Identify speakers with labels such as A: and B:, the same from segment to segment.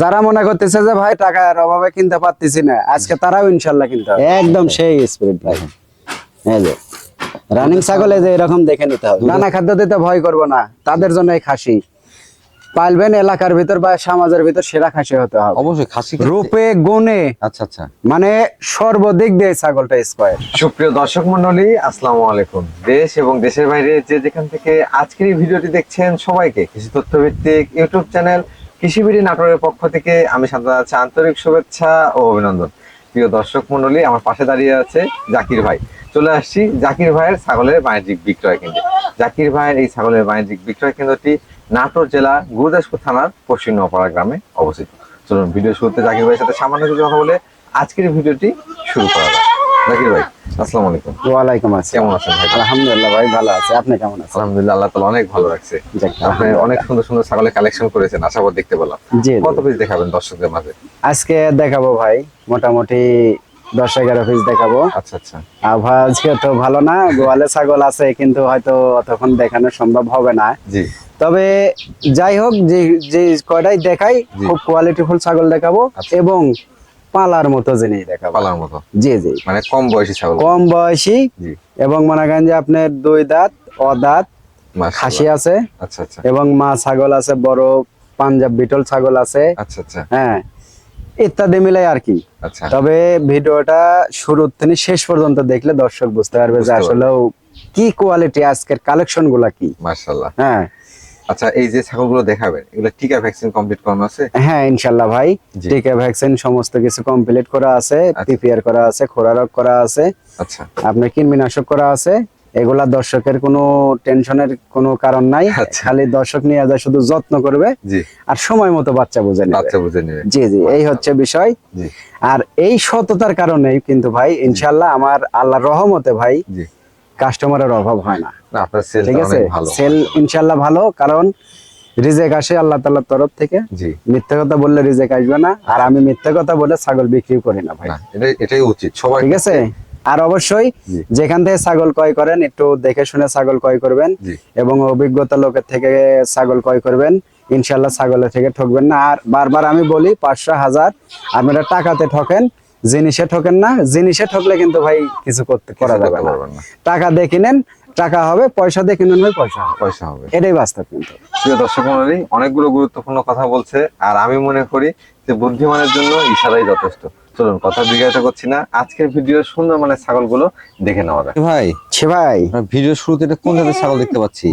A: যারা মনে করতেছে যে ভাই টাকার অভাবে কিনতে পারতেছি না আজকে তারাও ইনশাল্লাহ কিনতে একদম সেই স্পিরিট ভাই। যে রানিং ছাগলে যে এরকম দেখে নিতে হবে। নানা খাদ্য দিতে ভয় করব না তাদের জন্য এই খাসি। পালবেন এলাকার ভিতর বা সমাজের ভিতর সেরা খাসি হতে হবে।
B: অবশ্যই খাসি
A: রূপে গুণে
B: আচ্ছা আচ্ছা।
A: মানে সর্বদিক দিয়ে ছাগলটা স্কোয়ার
B: সুপ্রিয় দর্শক মন্ডলী আসসালামু আলাইকুম। দেশ এবং দেশের বাইরে যে যেখান থেকে আজকের এই ভিডিওটি দেখছেন সবাইকে কৃষি তথ্য ভিত্তিক ইউটিউব চ্যানেল কৃষিবিড়ি নাটোরের পক্ষ থেকে আমি সাদা আছি আন্তরিক শুভেচ্ছা ও অভিনন্দন। প্রিয় দর্শক মন্ডলী আমার পাশে দাঁড়িয়ে আছে জাকির ভাই। চলে আসছি জাকির ভাইয়ের ছাগলের বাণিজ্যিক বিক্রয় কেন্দ্রে। জাকির ভাইয়ের এই ছাগলের বাণিজ্যিক বিক্রয় কেন্দ্রটি নাটোর জেলা গুরুদাসপুর থানার পশ্চিম নপাড়া গ্রামে অবস্থিত। চলুন ভিডিও শুরুতে জাকির ভাইয়ের সাথে সামান্য কিছু কথা বলে আজকের ভিডিওটি শুরু করা যাক। জাকির ভাই? আসসালামু আলাইকুম।
A: ওয়ালাইকুম আসসালাম।
B: কেমন আছেন ভাই?
A: আলহামদুলিল্লাহ ভাই ভালো আছে। আপনি কেমন আছেন?
B: আলহামদুলিল্লাহ আল্লাহ তালা অনেক ভালো রাখছে। আপনি অনেক সুন্দর সুন্দর ছাগলের কালেকশন করেছেন আশাবাদ দেখতে পেলাম।
A: জি জি।
B: কত পিস দেখাবেন দর্শকদের মাঝে?
A: আজকে দেখাবো ভাই মোটামুটি দশ এগারো পিস দেখাবো।
B: আচ্ছা আচ্ছা।
A: আবহাওয়া আজকে তো ভালো না গোয়ালে ছাগল আছে কিন্তু হয়তো অতক্ষণ দেখানো সম্ভব হবে না।
B: জি।
A: তবে যাই হোক যে যে কয়টাই দেখাই খুব কোয়ালিটিফুল ছাগল দেখাবো।
B: আচ্ছা।
A: এবং পালার মতো জিনিস দেখাবো
B: পালার মতো।
A: জি জি।
B: মানে কম বয়সী ছাগল।
A: কম বয়সী এবং মনে করেন যে আপনার দুই দাঁত অদাঁত খাসি আছে
B: আচ্ছা আচ্ছা।
A: এবং মা ছাগল আছে বড় পাঞ্জাব বিটল ছাগল আছে।
B: আচ্ছা আচ্ছা।
A: হ্যাঁ ইত্যাদি মিলাই আর কি।
B: আচ্ছা।
A: তবে ভিডিওটা শুরু থেকে শেষ পর্যন্ত দেখলে দর্শক বুঝতে পারবে যে। আসলেও কি কোয়ালিটি আজকের কালেকশনগুলা কি।
B: মাশাআল্লাহ।
A: হ্যাঁ।
B: আচ্ছা এই যে ছাগলগুলো দেখাবেন এগুলো টিকা ভ্যাকসিন কমপ্লিট করানো আছে?
A: হ্যাঁ ইনশাল্লাহ ভাই। টিকা ভ্যাকসিন সমস্ত কিছু কমপ্লিট করা আছে
B: আচ্ছা।
A: করা আছে খোরারোগ করা আছে
B: আচ্ছা।
A: আপনার কৃমিনাশক করা আছে। এগুলা দর্শকের কোনো টেনশনের কোনো কারণ নাই
B: আচ্ছা।
A: খালি দর্শক নিয়ে যায় শুধু যত্ন করবে আর সময় মতো বাচ্চা বুঝে নেবে।
B: বাচ্চা বুঝে নেবে।
A: জি জি এই হচ্ছে বিষয়। আর এই সততার কারণেই কিন্তু ভাই ইনশাল্লাহ আমার আল্লাহর রহমতে ভাই কাস্টমারের অভাব হয় না। ঠিক আছে? সেল ইনশাল্লাহ ভালো কারণ রিজেক আসে আল্লাহ তরফ থেকে।
B: জি।
A: মিথ্যা কথা বললে রিজেক আসবে না আর আমি মিথ্যা কথা বলে ছাগল বিক্রি করি না ভাই।
B: এটাই উচিত সবাই
A: ঠিক আছে? আর অবশ্যই যেখান থেকে ছাগল ক্রয় করেন একটু দেখে শুনে ছাগল ক্রয় করবেন এবং অভিজ্ঞতা লোকের থেকে ছাগল ক্রয় করবেন। ইনশাল্লাহ ছাগলের থেকে ঠকবেন না। আর বারবার আমি বলি পাঁচশো হাজার আপনারা টাকাতে ঠকেন জিনিসে ঠকেন না। জিনিসে ঠকলে কিন্তু ভাই কিছু করতে করা যাবে না। টাকা দিয়ে কিনেন টাকা হবে পয়সা দিয়ে কিনে নেবে পয়সা হবে।
B: পয়সা হবে।
A: এটাই বাস্তব কিন্তু।
B: প্রিয় দর্শক মন্ডলী অনেকগুলো গুরুত্বপূর্ণ কথা বলছে আর আমি মনে করি যে বুদ্ধিমানের জন্য ইশারাই যথেষ্ট। চলুন কথা দীর্ঘায়িত করছি না। আজকের ভিডিও সুন্দর মানে ছাগলগুলো দেখে নেওয়া ভাই ভিডিও শুরুতে এটা কোন জাতের ছাগল দেখতে পাচ্ছি?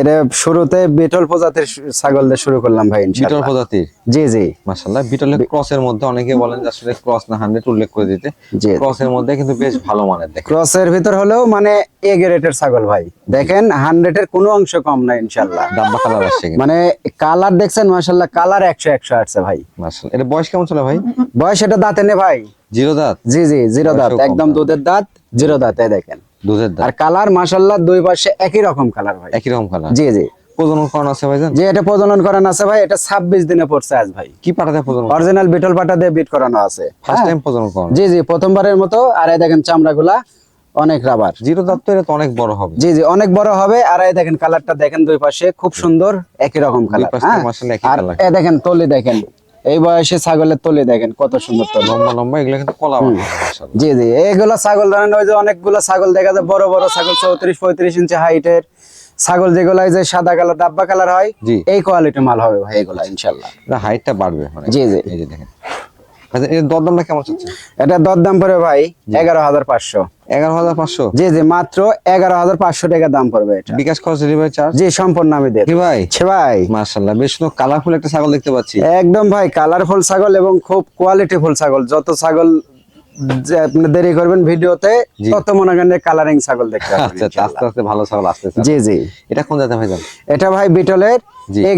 A: এর শুরুতে বিটল প্রজাতির ছাগল দিয়ে শুরু করলাম ভাই
B: বিটল প্রজাতির?
A: জি জি।
B: মাশাআল্লাহ বিটলের ক্রসের মধ্যে অনেকে বলেন যে আসলে ক্রস না হান্ড্রেড উল্লেখ করে দিতে।
A: জি।
B: ক্রসের মধ্যে কিন্তু বেশ ভালো মানের দেখে
A: ক্রসের ভিতর হলেও মানে এ গ্রেডের ছাগল ভাই। দেখেন হান্ড্রেড এর কোনো অংশ কম নাই ইনশাল্লাহ
B: ডাব্বা কালার আসছে
A: মানে কালার দেখছেন মাশাল্লাহ কালার একশো একশো আসছে ভাই।
B: মাশাআল্লাহ এটা বয়স কেমন চলে ভাই?
A: বয়স এটা দাঁতে নে ভাই।
B: জিরো দাঁত?
A: জি জি জিরো দাঁত। একদম দুধের দাঁত জিরো দাঁত এই দেখেন।
B: দুধের দাঁত।
A: আর কালার মাশাল্লাহ দুই পাশে একই রকম কালার ভাই।
B: একই রকম কালার?
A: জি জি।
B: প্রজনন করানো আছে
A: যে এটা প্রজনন করানো আছে ভাই এটা ছাব্বিশ দিনে পড়ছে আজ ভাই।
B: কি পাঠাতে প্রজনন
A: অরিজিনাল বিটল পাটা দিয়ে বিট করানো আছে।
B: ফার্স্ট
A: হ্যাঁ।
B: টাইম প্রজনন করানো?
A: জি জি প্রথমবারের মতো আর এই দেখেন চামড়াগুলা অনেক রাবার।
B: জিরো দাঁত তো এটা তো অনেক বড় হবে।
A: জি জি অনেক বড় হবে আর এই দেখেন কালারটা দেখেন দুই পাশে খুব সুন্দর একই রকম কালার হ্যাঁ?
B: মাশাআল্লাহ
A: আর
B: কালার।
A: এ দেখেন তলি দেখেন এই বয়সে ছাগলের তলে দেখেন কত সুন্দর তলি।
B: লম্বা লম্বা এগুলো কিন্তু কলা
A: জি জি এইগুলো ছাগল ধরেন ওই যে অনেকগুলো ছাগল দেখা যায় বড় বড় ছাগল চৌত্রিশ পঁয়ত্রিশ ইঞ্চি হাইটের। ছাগল যেগুলো এই যে সাদা কালার ডাব্বা কালার হয় এই কোয়ালিটি মাল হবে ভাই এগুলা ইনশাল্লাহ
B: হাইটটা বাড়বে মানে
A: জি, জি।
B: এই যে দেখেন। আচ্ছা এর দরদামটা কেমন চলছে
A: এটা দরদাম পড়বে ভাই এগারো হাজার পাঁচশো।
B: এগারো হাজার পাঁচশো?
A: জি জি মাত্র এগারো হাজার পাঁচশো টাকা দাম পড়বে এটা।
B: বিকাশ খরচ ডেলিভারি চার্জ
A: জি সম্পূর্ণ আমি দেব
B: ভাই।
A: ছে ভাই।
B: মাশাআল্লাহ বেশ সুন্দর কালারফুল একটা ছাগল দেখতে পাচ্ছি।
A: একদম ভাই কালারফুল ছাগল এবং খুব কোয়ালিটি ফুল ছাগল। যত ছাগল দেরি করবেন ভিডিওতে তত মনে করেন কালারিং ছাগল দেখতে
B: আচ্ছা আচ্ছা, আস্তে আস্তে ভালো ছাগল আসতেছে।
A: জি জি।
B: এটা কোন জাতের ভাইজান
A: এটা ভাই বিটলের এ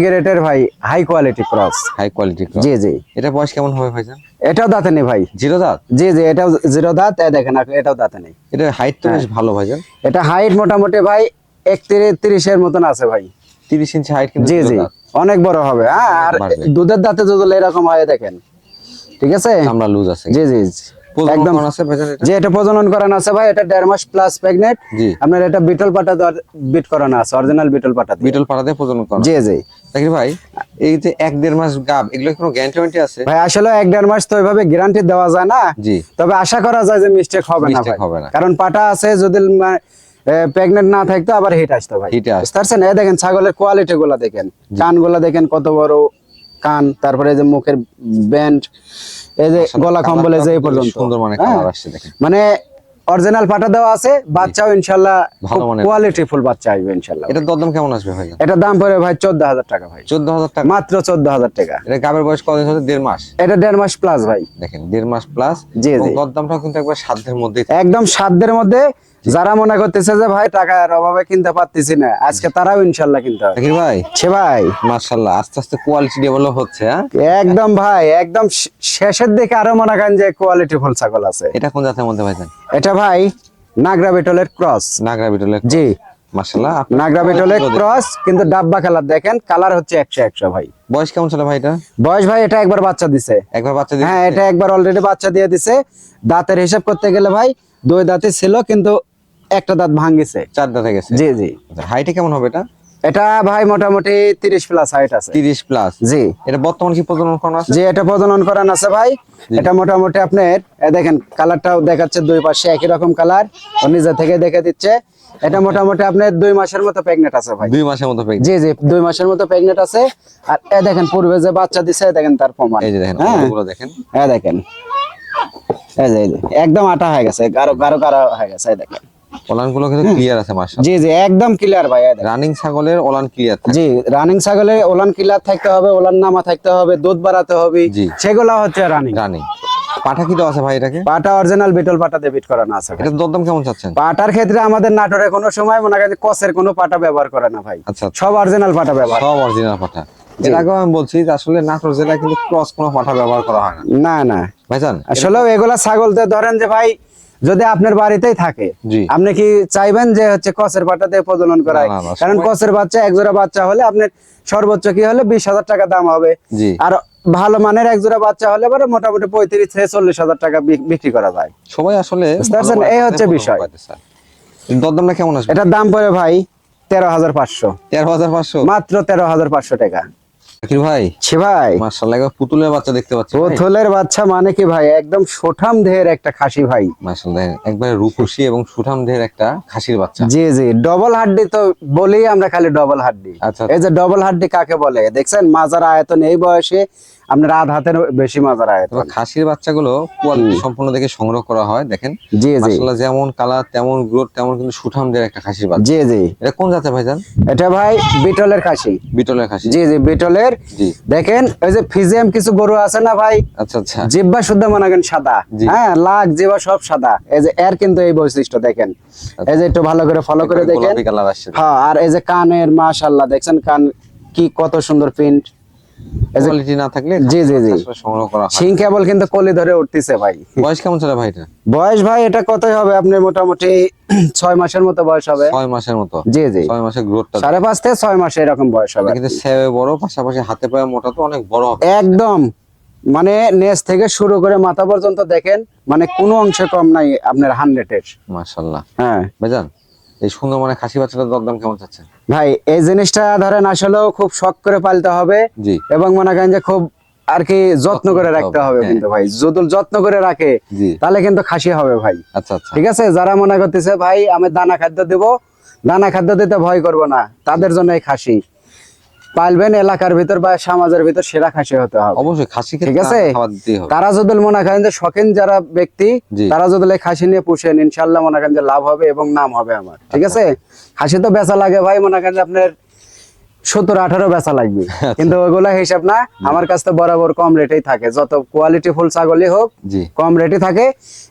A: ভাই high quality cross
B: high quality
A: জি জি।
B: এটা বয়স কেমন হবে ভাইজান
A: এটাও দাঁতে নেই ভাই।
B: জিরো দাঁত?
A: জি জি এটাও জিরো দাঁত এ দেখেন এটাও দাঁতে নেই
B: এটা হাইট তো বেশ ভালো ভাইজান
A: এটা হাইট মোটামুটি ভাই একত্রিশ তিরিশের মতন আছে ভাই।
B: তিরিশ ইঞ্চি হাইট কিন্তু
A: জি জি। অনেক বড় হবে। হ্যাঁ আর দুধের দাঁতে যদি এরকম হয় দেখেন। ঠিক আছে?
B: চামড়া লুজ আছে।
A: জি জি। একদম।
B: করানো আছে ভাইজান এটা?
A: যে এটা প্রজনন করানো আছে ভাই এটা দেড় মাস প্লাস প্রেগনেন্ট আপনার এটা বিটল পাটা বিট করানো আছে অরিজিনাল বিটল পাটা
B: বিটল পাড়াতে প্রজনন করানো।
A: জি জি।
B: জাকির ভাই এই যে এক দেড় মাস গাব এগুলো কোনো গ্যারান্টি আছে?
A: ভাই আসলে এক দেড় মাস তো গ্যারান্টি দেওয়া যায় না।
B: জি।
A: তবে আশা করা যায় যে মিস্টেক হবে না
B: হবে না।
A: কারণ পাটা আছে যদি প্রেগনেন্ট না থাকতো আবার হিট আসতো ভাই।
B: হিটে আসতো।
A: দেখেন ছাগলের কোয়ালিটি গুলা দেখেন। কানগুলা দেখেন কত বড় কান তারপরে এই যে মুখের ব্যান্ড এই যে গলা কম্বলে যে এই পর্যন্ত।
B: সুন্দর মানে
A: হ্যাঁ।
B: কালার আসছে দেখেন।
A: মানে অরিজিনাল পাটা দেওয়া আছে বাচ্চাও
B: মানের।
A: কোয়ালিটি ফুল বাচ্চা আসবে ইনশাল্লাহ
B: এটার দরদাম কেমন আসবে ভাই
A: এটার দাম পড়ে ভাই চোদ্দ হাজার টাকা ভাই।
B: চোদ্দ হাজার টাকা?
A: মাত্র চোদ্দ হাজার টাকা।
B: এটা গাবের বয়স কতদিন হচ্ছে দেড় মাস।
A: এটা দেড় মাস প্লাস ভাই।
B: দেখেন দেড় মাস প্লাস
A: জি, জি।
B: দরদামটাও কিন্তু একবার সাধ্যের মধ্যে
A: একদম সাধ্যের মধ্যে যারা মনে করতেছে যে ভাই টাকার অভাবে কিনতে পারতেছি না আজকে তারাও ইনশাল্লাহ কিনতে হবে
B: ভাই?
A: সে ভাই।
B: মার্শাল্লাহ আস্তে আস্তে কোয়ালিটি ডেভেলপ হচ্ছে হ্যাঁ?
A: একদম ভাই একদম শে- শেষের দিকে আরও মনে করেন যে কোয়ালিটি ফুল ছাগল আছে।
B: এটা কোন জাতের মধ্যে ভাইজান?
A: এটা ভাই নাগরা বিটলের ক্রস
B: নাগরা বিটলের
A: জি।
B: মার্শাল্লাহ
A: নাগরা বিটলের ক্রস কিন্তু ডাব্বা কালার দেখেন কালার হচ্ছে একশো একশো ভাই।
B: বয়স কেমন ছিল ভাই এটা?
A: বয়স ভাই এটা একবার বাচ্চা দিছে।
B: একবার বাচ্চা দিয়ে
A: হ্যাঁ এটা একবার অলরেডি বাচ্চা দিয়ে দিছে। দাঁতের হিসাব করতে গেলে ভাই দুই দাঁতে ছিল কিন্তু একটা দাঁত ভাঙ্গিছে
B: চার দাঁত গেছে।
A: জি জি।
B: হাইটে কেমন হবে এটা?
A: এটা ভাই মোটামুটি তিরিশ প্লাস হাইট আছে।
B: তিরিশ প্লাস
A: জি।
B: এটা বর্তমান কি প্রজনন করানো আছে?
A: যে এটা প্রজনন করান আছে ভাই। এটা মোটামুটি আপনার দেখেন কালারটাও দেখাচ্ছে দুই পাশে একই রকম কালার নিজে থেকে দেখে দিচ্ছে। এটা মোটামুটি আপনার দুই মাসের মতো প্রেগনেন্ট আছে ভাই।
B: দুই মাসের মতো
A: জি জি দুই মাসের মতো প্রেগনেন্ট আছে। আর এ দেখেন পূর্বে যে বাচ্চা দিছে দেখেন তার প্রমাণ।
B: এই যে দেখেন
A: হ্যাঁ।
B: ওগুলো দেখেন।
A: এ দেখেন। এই যে একদম আটা হয়ে গেছে গাঢ় গাঢ় গাঢ় হয়ে গেছে দেখেন।
B: ওলানগুলো কিন্তু ক্লিয়ার আছে মার্শাল
A: জি জি একদম ক্লিয়ার ভাই
B: রানিং ছাগলের ওলান ক্লিয়ার
A: জি রানিং ছাগলে ওলান কিলার থাকতে হবে ওলান নামা থাকতে হবে দুধ বাড়াতে হবে
B: জি।
A: সেগুলো হচ্ছে রানিং
B: রানিং পাঠা কি দেওয়া আছে ভাই এটাকে?
A: পাটা অরিজিনাল বিটল পাটা দিয়ে বিট করানো আছে ভাই।
B: দরদাম কেমন চাচ্ছেন?
A: পাটার ক্ষেত্রে আমাদের নাটোরে কোনো সময় মনে করেন কসের কোনো পাটা ব্যবহার করে না ভাই।
B: আচ্ছা
A: সব অরিজিনাল পাটা ব্যবহার।
B: সব অরিজিনাল পাঠা। এর আমি বলছি যে আসলে নাটোর জেলায় কিন্তু ক্রস কোনো পাঠা ব্যবহার করা হয় না।
A: না না।
B: ভাইজান
A: আসলে এগুলা ছাগল তো ধরেন যে ভাই যদি আপনার বাড়িতেই থাকে আপনি কি চাইবেন যে হচ্ছে কসের পাটা দিয়ে প্রজনন করায়? কারণ কসের বাচ্চা এক জোড়া বাচ্চা হলে আপনার সর্বোচ্চ কি হলে? বিশ হাজার টাকা দাম হবে। আর ভালো মানের এক জোড়া বাচ্চা হলে পরে মোটামুটি পঁয়ত্রিশ থেকে চল্লিশ হাজার টাকা বিক্রি করা যায়।
B: সবাই আসলে
A: এই হচ্ছে বিষয়।
B: দরদামটা কেমন আসবে?
A: এটার দাম পড়ে ভাই তেরো হাজার পাঁচশো।
B: তেরো হাজার পাঁচশো?
A: মাত্র তেরো হাজার পাঁচশো টাকা।
B: জাকির ভাই?
A: ছি ভাই।
B: মাশাআল্লাহ একবার পুতুলের বাচ্চা দেখতে পাচ্ছি
A: পুতুলের বাচ্চা মানে কি ভাই? একদম সুঠাম দেহের একটা খাসি ভাই।
B: মাশাআল্লাহ একবারে রূপসী এবং সুঠাম দেহের একটা খাসির বাচ্চা।
A: জি জি ডবল হাড্ডি তো বলেই আমরা খালি ডবল হাড্ডি।
B: আচ্ছা।
A: এই যে ডবল হাড্ডি কাকে বলে? দেখছেন মাজার আয়তন এই বয়সে আপনার আধ হাতের বেশি মাজার
B: তবে খাসির বাচ্চাগুলো সম্পূর্ণ দেখে সংগ্রহ করা হয় দেখেন।
A: জি জি।
B: যেমন কালার তেমন গ্রোথ তেমন কিন্তু সুঠাম দেহের একটা খাসির বাচ্চা।
A: জি জি।
B: এটা কোন জাতের ভাইজান?
A: এটা ভাই বিটলের খাসি।
B: বিটলের খাসি।
A: জি জি বিটলের।
B: জি।
A: দেখেন ওই যে ফিজিয়াম কিছু গরু আছে না ভাই?
B: আচ্ছা আচ্ছা।
A: জিব্বা শুদ্ধ মনে করেন সাদা। হ্যাঁ লাখ জিব্বা সব সাদা। এই যে এর কিন্তু এই বৈশিষ্ট্য দেখেন। এই যে একটু ভালো করে ফলো করে দেখেন। হ্যাঁ আর এই যে কানের মাশাআল্লাহ দেখছেন কান কি কত সুন্দর প্রিন্ট
B: কোয়ালিটি না থাকলে
A: জি, জি, জি।
B: সংগ্রহ করা
A: কেবল কিন্তু কলি ধরে উঠতেছে ভাই।
B: বয়স কেমন ছিল ভাই এটা?
A: বয়স ভাই এটা কতই হবে? আপনি মোটামুটি ছয় মাসের মতো বয়স হবে।
B: ছয় মাসের মতো।
A: জি জি।
B: ছয় মাসের গ্রোথটা
A: সাড়ে পাঁচ থেকে ছয় মাসে এরকম বয়স হবে।
B: কিন্তু সেবে বড় পাশাপাশি হাতে পায়ে মোটা তো অনেক বড় হবে।
A: একদম। মানে নেস থেকে শুরু করে মাথা পর্যন্ত দেখেন মানে কোনো অংশে কম নাই আপনার হান্ড্রেডের
B: মাশাল্লাহ
A: হ্যাঁ।
B: ভাইজান এই সুন্দর মানে খাসি বাচ্চাটার দরদাম কেমন চাচ্ছেন
A: ভাই এই জিনিসটা ধরেন আসলেও খুব শখ করে পালতে হবে এবং মনে করেন যে খুব আর কি যত্ন করে রাখতে হবে।
B: হ্যাঁ।
A: কিন্তু ভাই। যদি যত্ন করে রাখে তাহলে কিন্তু খাসি হবে ভাই।
B: আচ্ছা আচ্ছা।
A: ঠিক আছে? যারা মনে করতেছে ভাই আমি দানা খাদ্য দেব। দানা খাদ্য দিতে ভয় করব না। তাদের জন্য এই খাসি। পালবেন এলাকার ভিতর বা সমাজের ভিতর সেরা খাসি হতে হবে।
B: অবশ্যই খাসি
A: ঠিক আছে? তারা যদি মনে করেন যে শখিন যারা ব্যক্তি তারা যদি খাসি নিয়ে পুষেন ইনশাল্লাহ মনে করেন যে লাভ হবে এবং নাম হবে আমার। ঠিক আছে? খাসি তো বেচা লাগে ভাই মনে করেন যে আপনার সত্তর আঠারো বেচা লাগবে। কিন্তু ওগুলা হিসাব না আমার কাছে তো বরাবর কম রেটেই থাকে। যত কোয়ালিটি ফুল ছাগলই হোক কম রেটে থাকে।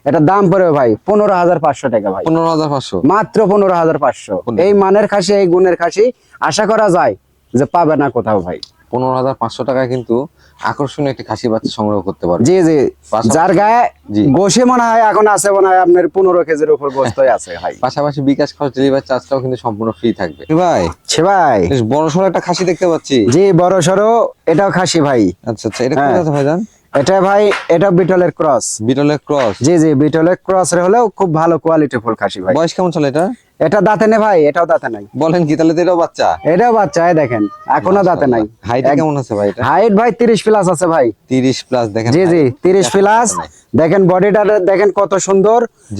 A: এটা দাম পড়বে ভাই পনেরো হাজার পাঁচশো টাকা ভাই।
B: পনেরো হাজার পাঁচশো।
A: মাত্র পনেরো হাজার পাঁচশো। এই মানের খাসি এই গুণের খাসি আশা করা যায় যে পাবে না কোথাও ভাই।
B: পনেরো হাজার পাঁচশো টাকায় কিন্তু আকর্ষণীয় একটি খাসি বাচ্চা সংগ্রহ করতে পারবে।
A: জি জি। যার গায়ে। গোশে মনে হয় এখন আছে মনে হয় আপনার পনেরো কেজির উপর গোস্তই আছে ভাই।
B: পাশাপাশি বিকাশ খরচ ডেলিভারি চার্জটাও কিন্তু সম্পূর্ণ ফ্রি থাকবে। ভাই।
A: সে ভাই।
B: বড় সড়ো একটা খাসি দেখতে পাচ্ছি।
A: জি বড় সড়ো এটাও খাসি ভাই।
B: আচ্ছা আচ্ছা এটা কোন
A: হ্যাঁ।
B: ভাইজান?
A: এটা ভাই এটা বিটলের ক্রস।
B: বিটলের ক্রস?
A: জি জি বিটলের ক্রস হলেও খুব ভালো কোয়ালিটি ফুল খাসি ভাই।
B: বয়স কেমন চলে এটা?
A: এটা দাঁতে নেই ভাই এটাও দাঁতে নাই।
B: বলেন কি তাহলে এটাও বাচ্চা?
A: এটাও বাচ্চা এই দেখেন এখনও দাঁতে নাই।
B: হাইট কেমন আছে ভাই এটা?
A: হাইট ভাই তিরিশ প্লাস আছে ভাই।
B: তিরিশ প্লাস দেখেন
A: জি জি
B: height।
A: তিরিশ প্লাস দেখেন বডিটা দেখেন কত সুন্দর।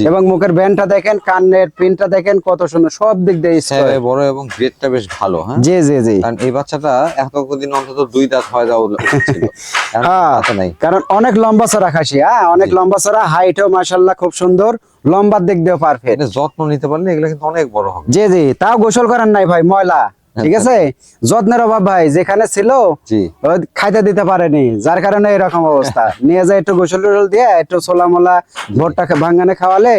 A: এবং মুখের ব্যান্ডটা দেখেন কানের প্রিন্টটা দেখেন কত সুন্দর সব দিক দিয়ে square।
B: বড় এবং গ্রেডটা বেশ ভালো হ্যাঁ?
A: জি জি জি।
B: কারণ এই বাচ্চাটা এতদিন অন্তত দুই দাঁত হয় উচিত ছিল।
A: হ্যাঁ কারণ অনেক লম্বা চড়া খাসি হ্যাঁ? অনেক লম্বা চড়া হাইটও মাশাল্লাহ খুব সুন্দর। লম্বার দিক দিয়েও পারফেক্ট
B: যত্ন নিতে পারলে এগুলো কিন্তু অনেক বড় হবে।
A: জি জি তাও গোসল করেন নাই ভাই ময়লা ঠিক আছে? যত্নের অভাব ভাই যেখানে ছিল খাইতে দিতে পারেনি যার কারণে এরকম অবস্থা। নিয়ে যায় একটু গোসল টোসল দিয়ে একটু ছোলা মোলা ভোরটা ভাঙ্গানে খাওয়ালে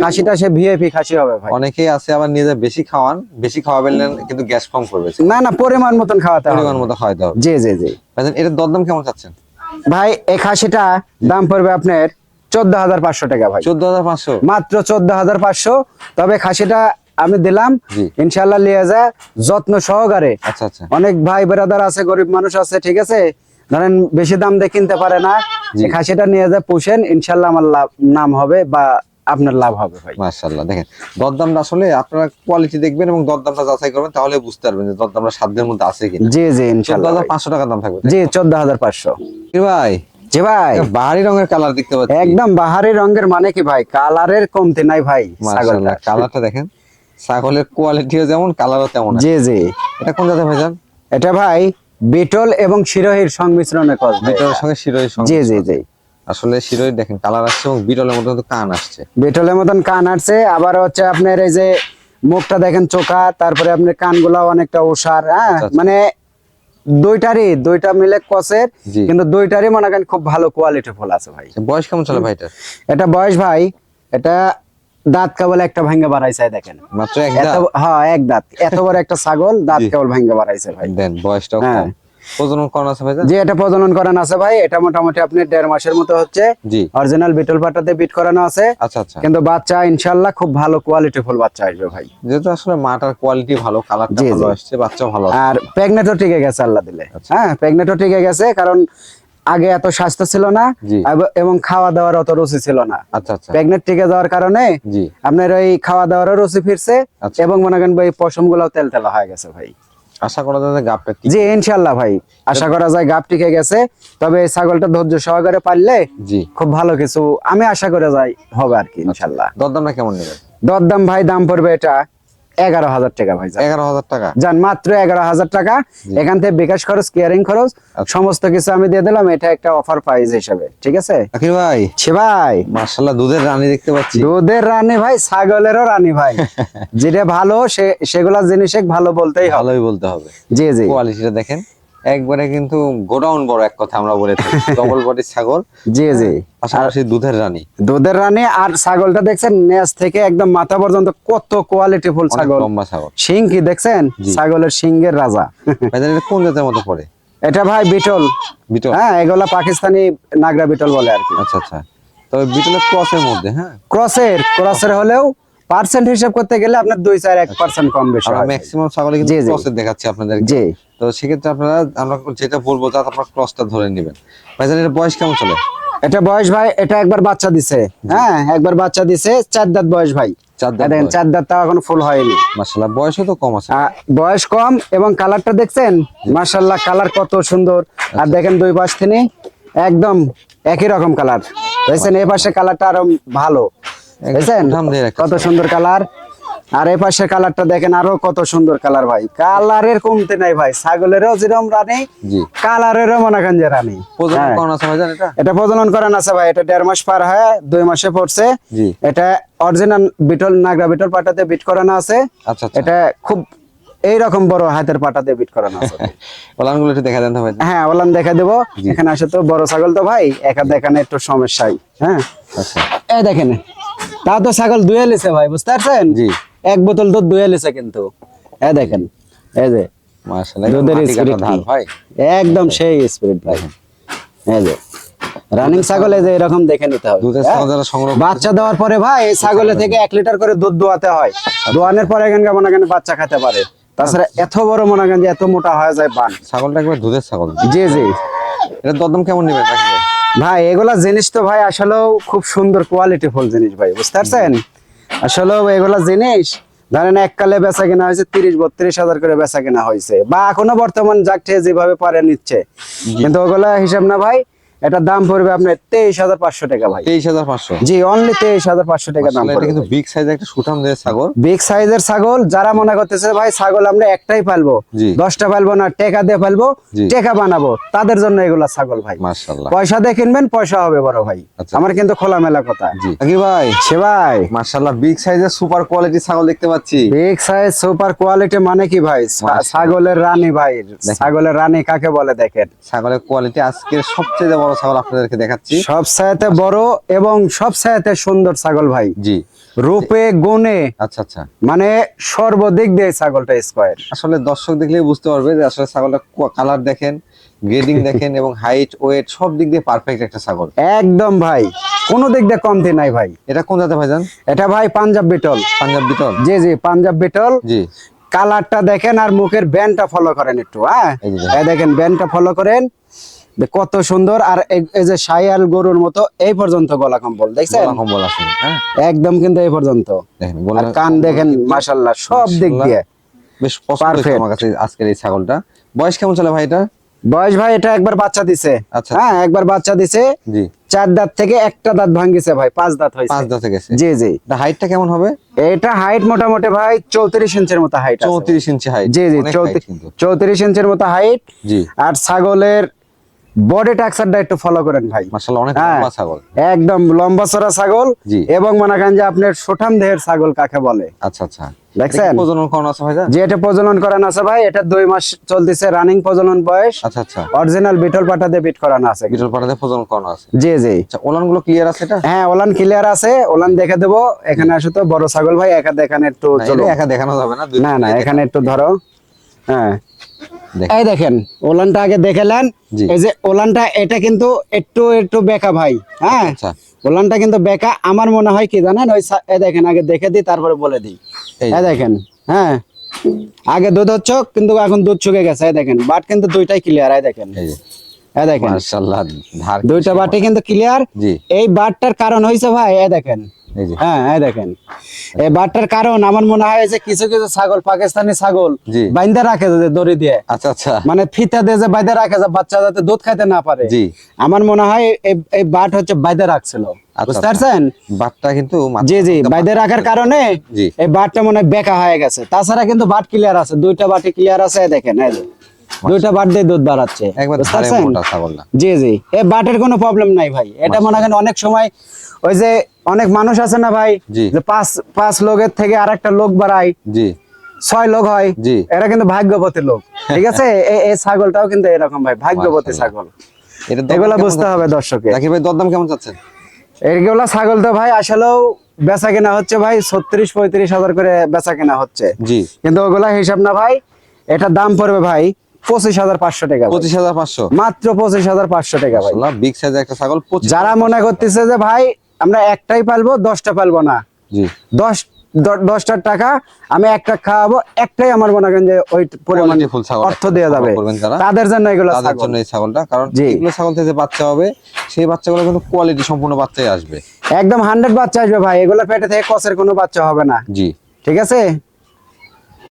A: খাসিটা সে ভিআইপি খাসি হবে ভাই।
B: অনেকেই আছে আবার নিজে বেশি খাওয়ান বেশি খাওয়াবেন কিন্তু গ্যাস কম করবে।
A: না না পরিমাণ মতন খাওয়াতে
B: পরিমাণ মতো খাওয়াইতে হবে
A: জি জি জি।
B: এটার দরদাম কেমন চাচ্ছেন?
A: ভাই এই খাসিটা দাম পড়বে আপনার চোদ্দ হাজার পাঁচশো টাকা ভাই।
B: চোদ্দ হাজার পাঁচশো?
A: মাত্র চোদ্দ হাজার পাঁচশো। তবে খাসিটা আমি দিলাম ইনশাল্লাহ লিয়ে যা যত্ন সহকারে।
B: আচ্ছা আচ্ছা।
A: অনেক ভাই বেড়াদার আছে গরিব মানুষ আছে ঠিক আছে? ধরেন বেশি দাম দিয়ে কিনতে পারে না। খাসিটা নিয়ে যা পুষেন ইনশাল্লাহ আমার লাভ নাম হবে বা আপনার লাভ হবে ভাই।
B: মাশাল্লাহ দেখেন দরদামটা আসলে আপনারা কোয়ালিটি দেখবেন এবং দরদামটা যাচাই করবেন তাহলে বুঝতে পারবেন যে দরদামটা সাধ্যের মধ্যে আছে কিনা।
A: জি জি
B: হাজার পাঁচশো টাকার দাম থাকবে।
A: জি চোদ্দ হাজার পাঁচশো।
B: কি ভাই?
A: জি ভাই।
B: বাহারি রঙের কালার দেখতে পাচ্ছি।
A: একদম বাহারি রঙের মানে কি ভাই? কালারের কমতি নাই ভাই ছাগলটা।
B: কালারটা দেখেন। ছাগলের কোয়ালিটিও যেমন কালারও তেমন
A: জি জি।
B: এটা কোন জাতের ভাইজান?
A: এটা ভাই বিটল এবং শিরোহির সংমিশ্রণে কস
B: বিটলের সঙ্গে সঙ্গে
A: জি জি জি।
B: আসলে শিরোই দেখেন কালার আসছে এবং বিটলের কান আসছে।
A: বিটলের মতন কান আসছে আবার হচ্ছে আপনার এই যে মুখটা দেখেন চোখা তারপরে আপনার কানগুলা অনেকটা ওষার হ্যাঁ?
B: আচ্ছা, আচ্ছা।
A: মানে দুইটারই দুইটা মিলে কসের কিন্তু দুইটারই মনে করেন খুব ভালো কোয়ালিটি ফল আছে ভাই।
B: বয়স কেমন চলে ভাই
A: এটা বয়স ভাই এটা দাঁত কেবল একটা ভাঙ্গা বাড়াইছে দেখেন।
B: মাত্র এক দাঁত?
A: হ্যাঁ এক দাঁত। এত বড় একটা ছাগল দাঁত কেবল ভাঙ্গা বাড়াইছে ভাই।
B: দেন বয়সটাও
A: হ্যাঁ।
B: কম। প্রজনন করানো আছে
A: এটা প্রজনন করানো আছে ভাই। এটা মোটামুটি আপনি দেড় মাসের মতো হচ্ছে
B: জি।
A: অরিজিনাল বিটল পাটাতে বিট করানো আছে।
B: আচ্ছা আচ্ছা।
A: কিন্তু বাচ্চা খুব ভালো কোয়ালিটি ফুল বাচ্চা আসবে ভাই।
B: যেহেতু আসলে মাটার কোয়ালিটি ভালো কালারটা ভালো আসছে বাচ্চাও ভালো
A: আর প্রেগনেটও টিকে গেছে আল্লাহ দিলে।
B: আচ্ছা।
A: হ্যাঁ প্রেগনেটও টিকে গেছে কারণ আগে এত স্বাস্থ্য ছিল না এবং খাওয়া দাওয়ার অত রুচি ছিল না।
B: আচ্ছা আচ্ছা।
A: প্রেগনেন্ট টিকে যাওয়ার কারণে
B: জি।
A: আপনার ওই খাওয়া দাওয়ারও রুচি ফিরছে
B: আচ্ছা।
A: এবং মনে করেন ভাই পশম গুলাও তেল তেলা হয়ে গেছে ভাই।
B: আশা করা যায় যে গাপটা
A: জি ইনশাআল্লাহ ভাই। আশা করা যায় গাপ টিকে গেছে। তবে ছাগলটা ধৈর্য সহকারে পারলে
B: জি।
A: খুব ভালো কিছু। আমি আশা করে যাই হবে আর কি ইনশাল্লাহ
B: দরদামটা কেমন নেবেন?
A: দরদাম ভাই দাম পড়বে এটা এগারো হাজার টাকা ভাই
B: এগারো হাজার টাকা?
A: যান মাত্র এগারো হাজার টাকা। এখান থেকে বিকাশ খরচ কেয়ারিং খরচ
B: আচ্ছা।
A: সমস্ত কিছু আমি দিয়ে দিলাম। এটা একটা অফার প্রাইস হিসেবে ঠিক আছে?
B: ভাই।
A: ছে ভাই।
B: মার্শাল্লাহ দুধের রানী দেখতে পাচ্ছি।
A: দুধের রানী ভাই ছাগলেরও রানী ভাই। যেটা ভালো সে সেগুলা জিনিসে ভালো বলতেই
B: ভালোই বলতে হবে।
A: জি জি।
B: কোয়ালিটিটা দেখেন। একবারে কিন্তু গোডাউন বড় এক কথা আমরা বলে থাকি ডবল বডি ছাগল
A: জি জি।
B: পাশাপাশি দুধের রানী।
A: দুধের রানী আর ছাগলটা দেখছেন নেজ থেকে একদম মাথা পর্যন্ত কত কোয়ালিটি ফুল ছাগল।
B: লম্বা ছাগল।
A: সিং কি দেখছেন। ছাগলের সিংহের রাজা।
B: এটা কোন জাতের মতো পড়ে?
A: এটা ভাই বিটল।
B: বিটল?
A: হ্যাঁ এগুলা পাকিস্তানি নাগরা বিটল বলে আর কি।
B: আচ্ছা আচ্ছা। তবে বিটলের ক্রসের মধ্যে হ্যাঁ?
A: ক্রসের ক্রসের হলেও পার্সেন্ট হিসাব করতে গেলে আপনার দুই চার এক পার্সেন্ট কম বেশি হয়।
B: ম্যাক্সিমাম ছাগলে কিন্তু। ক্রসের দেখাচ্ছি আপনাদের
A: জি।
B: তো সেক্ষেত্রে আপনারা আমরা যেটা বলব যাতে আপনার ক্রসটা ধরে নেবেন। ভাইজান এটা বয়স কেমন চলে?
A: এটা বয়স ভাই এটা একবার বাচ্চা দিছে। হ্যাঁ একবার বাচ্চা দিছে চার দাঁত বয়স ভাই।
B: চার দাঁত
A: দেখেন চার দাঁত তাও এখন ফুল হয়নি।
B: মাশাআল্লাহ বয়সও তো কম আছে।
A: বয়স কম এবং কালারটা দেখছেন? মার্শাল্লাহ কালার কত সুন্দর। আর দেখেন দুই পাশ থেকে একদম একই রকম কালার দেখছেন এই পাশে কালারটা আরও ভালো।
B: দিয়ে
A: কত সুন্দর কালার। আর এই পাশে কালারটা দেখেন আরও কত সুন্দর কালার ভাই। কালারের কমতে নাই ভাই ছাগলেরও যেরকম রানী কালারেরও মনে করেন যে রানী। হ্যাঁ।
B: এটা?
A: প্রজনন করেন আছে ভাই এটা দেড় মাস পার হয় দুই মাসে পড়ছে। এটা অরিজিনাল বিটল নাগরা বিটল পাটাতে বিট করানো আছে।
B: আচ্ছা আচ্ছা।
A: এটা খুব এইরকম বড় হাতের পাটাতে বিট করানো আছে।
B: ওলানগুলো একটু দেখা দেন তো ভাইজান
A: হ্যাঁ ওলান দেখা দেবো। এখানে আসে তো বড় ছাগল তো ভাই একা দেখানে একটু সমস্যাই হ্যাঁ।
B: আচ্ছা।
A: এই দেখেন তা তো ছাগল দুয়ে লিছে ভাই বুঝতে পারছেন?
B: জি।
A: এক বোতল দুধ দুয়ে লিছে কিন্তু। এই দেখেন এই যে।
B: মাশাআল্লাহ
A: দুধের স্পিরিট
B: ভাই।
A: একদম সেই স্পিরিট ভাই। এই যে রানিং ছাগল যে এরকম দেখে নিতে হবে।
B: দুধের
A: হ্যাঁ?
B: ছাগল
A: বাচ্চা দেওয়ার পরে ভাই এই ছাগলের থেকে এক লিটার করে দুধ দোয়াতে হয়। দোয়ানোর পরে এখানকার মনে করেন বাচ্চা খেতে পারে? তাছাড়া এত বড় মনে করেন যে এত মোটা হয়ে যায় বান।
B: ছাগলটা একবার দুধের ছাগল।
A: জি জি।
B: এটা দরদাম কেমন নেবেন? ভাই
A: এগুলা জিনিস তো ভাই আসলেও খুব সুন্দর কোয়ালিটি ফুল জিনিস ভাই বুঝতে পারছেন? আসলেও এগুলা জিনিস ধরেন এককালে বেচা কেনা হয়েছে তিরিশ বত্রিশ হাজার করে বেচা কেনা হয়েছে বা এখনও বর্তমান যাকে যেভাবে পারে নিচ্ছে। কিন্তু ওগুলা হিসাব না ভাই এটা দাম পড়বে আপনার তেইশ হাজার পাঁচশো টাকা ভাই।
B: তেইশ হাজার পাঁচশো?
A: জি অনলি তেইশ হাজার পাঁচশো টাকা দাম
B: কিন্তু বিগ সাইজের একটা সুঠাম দেহের ছাগল।
A: বিগ সাইজের ছাগল যারা মনে করতেছে ভাই ছাগল আমরা একটাই পালবো দশটা পালবো না টেকা দিয়ে পালবো টেকা বানাবো। তাদের জন্য এগুলা ছাগল ভাই। পয়সা দিয়ে কিনবেন পয়সা হবে বড় ভাই।
B: আচ্ছা।
A: আমার কিন্তু খোলামেলা কথা।
B: জি। ভাই।
A: সে ভাই।
B: মার্শাল্লাহ বিগ সাইজের সুপার কোয়ালিটি ছাগল দেখতে পাচ্ছি।
A: বিগ সাইজ সুপার কোয়ালিটি মানে কি ভাই? ছাগলের রানী ভাই। ছাগলের রানী কাকে বলে দেখেন?
B: ছাগলের কোয়ালিটি আজকে সবচেয়ে বড় ছাগল আপনাদেরকে দেখাচ্ছি।
A: সব সাইতে বড় এবং সব সাইতে সুন্দর ছাগল ভাই।
B: জি।
A: রূপে গুণে
B: আচ্ছা আচ্ছা।
A: মানে সর্বদিক দিয়ে ছাগলটা স্কোয়ার
B: আসলে দর্শক দেখলেই বুঝতে পারবে যে আসলে ছাগলটা কালার দেখেন গ্রেডিং দেখেন এবং হাইট ওয়েট সব দিক দিয়ে পারফেক্ট একটা ছাগল।
A: একদম ভাই। কোনো দিক দিয়ে কমতি নাই ভাই।
B: এটা কোন জাতে ভাইজান?
A: এটা ভাই পাঞ্জাব বিটল।
B: পাঞ্জাব বিটল।
A: জি জি পাঞ্জাব বিটল।
B: জি।
A: কালারটা দেখেন আর মুখের ব্যান্ডটা ফলো করেন একটু হ্যাঁ?
B: এই
A: দেখেন। ব্যান্ডটা ফলো করেন। কত সুন্দর আর এই- যে সাইয়াল গরুর মতো এই পর্যন্ত গলা কম্বল দেখছেন?
B: কম্বল আছে হ্যাঁ।
A: একদম কিন্তু এই পর্যন্ত। আর কান দেখেন মাশাল্লাহ সব দিক দিয়ে।
B: বেশ
A: Perfect.
B: আমার কাছে আজকের এই ছাগলটা। বয়স কেমন চলে ভাই এটা
A: বয়স ভাই এটা একবার বাচ্চা দিছে।
B: আচ্ছা।
A: হ্যাঁ একবার বাচ্চা দিছে।
B: জি।
A: চার দাঁত থেকে একটা দাঁত ভাঙ্গিছে ভাই পাঁচ দাঁত হয়েছে।
B: পাঁচ দাঁতে গেছে।
A: জি জি।
B: হাইটটা কেমন হবে?
A: এটা হাইট মোটামুটি ভাই চৌত্রিশ ইঞ্চের মতো হাইট
B: চৌত্রিশ ইঞ্চি হাইট
A: জি জি
B: অনেক
A: চৌত্রিশ চৌত্রিশ ইঞ্চের মতো হাইট
B: জি।
A: আর ছাগলের বডি টাক্সারটা একটু ফলো করেন ভাই।
B: মাশাআল্লাহ অনেক
A: হ্যাঁ।
B: লম্বা ছাগল।
A: একদম লম্বা চড়া ছাগল। এবং মনে করেন যে আপনার সোঠাম দেহের ছাগল কাকে বলে।
B: আচ্ছা আচ্ছা।
A: দেখছেন?
B: প্রজনন করানো আছে ভাইজান?
A: যে এটা প্রজনন করানো আছে ভাই। এটা দুই মাস চলতেছে রানিং প্রজনন বয়স।
B: আচ্ছা আচ্ছা।
A: অরিজিনাল বিটল পাটা দিয়ে বিট করানো আছে।
B: বিটল পাড়াতে প্রজনন করানো আছে।
A: জি জি।
B: আচ্ছা ওলানগুলো ক্লিয়ার আছে এটা?
A: হ্যাঁ ওলান ক্লিয়ার আছে। ওলান দেখে দেবো। এখানে আসো তো বড় ছাগল ভাই। একা দেখান একটু চলো
B: একা দেখানো যাবে না
A: না না এখানে একটু ধরো। হ্যাঁ। এই দেখেন ওলানটা আগে দেখেলেন। এই যে ওলানটা এটা কিন্তু একটু একটু বেকা ভাই হ্যাঁ?
B: আচ্ছা।
A: ওলানটা কিন্তু বেকা। আমার মনে হয় কি জানেন ওই দেখেন আগে দেখে দিই তারপরে বলে দিই।
B: এই
A: দেখেন হ্যাঁ? আগে দুধ হচ্ছে কিন্তু এখন দুধ শুকে গেছে এই দেখেন। বাট কিন্তু দুইটাই ক্লিয়ার এই দেখেন।
B: এই
A: দেখেন।
B: মাশাআল্লাহ ধার
A: দুইটা বাটে কিন্তু ক্লিয়ার
B: জি।
A: এই বাটটার কারণ হয়েছে ভাই এই দেখেন। হ্যাঁ দেখেন। এই বাটটার কারণ আমার মনে হয় যে কিছু কিছু ছাগল পাকিস্তানি ছাগল বাইন্দা রাখে যে দড়ি দিয়ে।
B: আচ্ছা আচ্ছা।
A: মানে ফিতা দিয়ে যে বাইদে রাখে যে বাচ্চা যাতে দুধ খাইতে না পারে।
B: জি।
A: আমার মনে হয় এই- বাট হচ্ছে বাইদে রাখছিল।
B: আচ্ছা,
A: বুঝতে
B: আচ্ছা।
A: পারছেন
B: বাটটা কিন্তু মাথা-
A: জি জি বাইদে রাখার কারণে। এই বাটটা মনে হয় বেকা হয়ে গেছে। তাছাড়া কিন্তু বাট ক্লিয়ার আছে দুইটা বাটি ক্লিয়ার আছে দেখেন এই। দুইটা বাট দিয়ে দুধ বাড়াচ্ছে। জি জি। এই বাটের কোনো প্রবলেম নাই ভাই। এটা মনে করেন অনেক সময় ওই যে অনেক মানুষ আছে না ভাই। পাঁচ পাঁচ লোকের থেকে আরেকটা লোক বাড়ায়
B: জি।
A: ছয় লোক হয়
B: জি।
A: এরা কিন্তু ভাগ্যবতী লোক। ঠিক আছে? এই- ছাগলটাও কিন্তু এরকম ভাই ভাগ্যবতী ছাগল। এগুলা বুঝতে
B: যাচ্ছে?
A: হবে দর্শকে
B: জাকির ভাই দরদাম কেমন চাচ্ছেন
A: এগুলা ছাগল তো ভাই আসলেও বেচা কেনা হচ্ছে ভাই ছত্রিশ পঁয়ত্রিশ হাজার করে বেচা কেনা হচ্ছে।
B: জি।
A: কিন্তু ওগুলা হিসাব না ভাই এটা দাম পড়বে ভাই পঁচিশ হাজার পাঁচশো টাকা।
B: পঁচিশ হাজার পাঁচশো।
A: মাত্র পঁচিশ হাজার পাঁচশো টাকা ভাই।
B: বিগ সাইজের একটা ছাগল
A: যারা মনে করতেছে যে ভাই আমরা একটাই পালবো দশটা পালবো না। দশ দশটার টাকা আমি একটা খাওয়াবো একটাই আমার মনে করেন যে ওই পরিমাণ অর্থ দেওয়া যাবে। তাদের জন্য এগুলো
B: তাদের জন্য এই ছাগলটা কারণ। এগুলো ছাগল থেকে বাচ্চা হবে সেই বাচ্চাগুলো কিন্তু কোয়ালিটি সম্পূর্ণ বাচ্চাই আসবে।
A: একদম হান্ড্রেড বাচ্চা আসবে ভাই এগুলো পেটে থেকে কসের কোনো বাচ্চা হবে না।
B: জি।
A: ঠিক আছে?